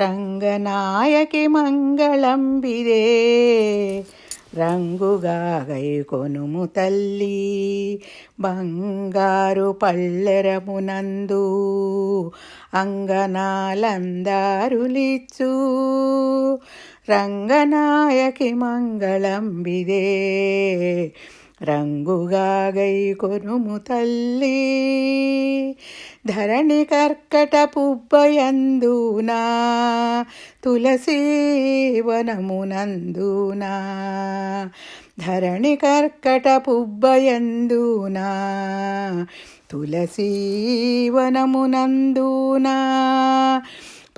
రంగనాయకి మంగళం రంగుగా గైకొనుము తల్లి బంగారు పల్లెరమునందు అంగనాలందారులిచ్చు. రంగనాయకి మంగళంబిదే. రంగుగా గైకొనుము తల్లి ధరణి కర్కట పుబ్బయందునా తులసీవనమునందునా ధరణి కర్కట పుబ్బయందునా తులసీవనమునందునా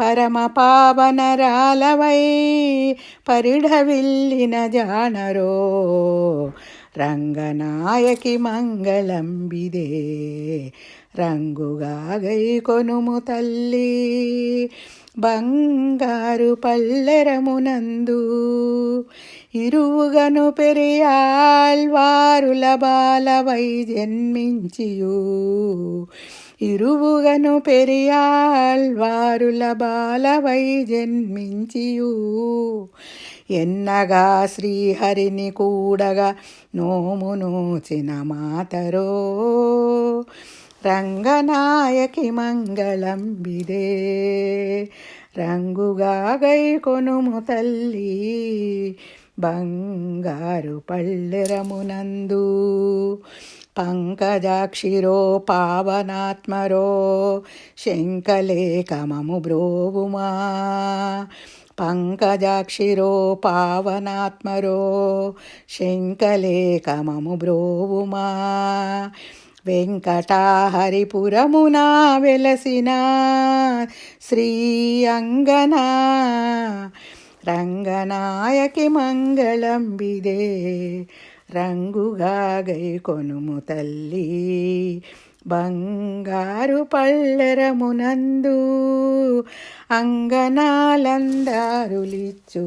పరమ పావనరాలవై పరిఢవిల్లిన జానరో రంగనాయకి మంగళంబిదే. రంగుగా గై కొనుము తల్లి. బంగారు పల్లెరమునందు ఇరువుగను పెరియాల్వారుల బాలవై జన్మించియు. ఇరువుగను పెరియాల్వారుల బాలవై జన్మించియు. ఎన్నగా శ్రీహరిని కూడగా నోము నోచిన మాతరో. రంగనాయకి మంగళం బిదే. రంగుగా గై కొనుము తల్లి బంగారు పల్లెరమునందు పంకజాక్షిరో పావనాత్మరో శంకలేకమము బ్రోవుమా. పంకజాక్షిరో పావనాత్మరో శంకలేకమము బ్రోవుమా. వెంకటాహరిపురమునా వెలసిన శ్రీ అంగనా. రంగనాయకి మంగళంబిదే రంగుగా గై కొనుము తల్లి. బంగారు పల్లెరమునందు అంగనాలందారులిచ్చు.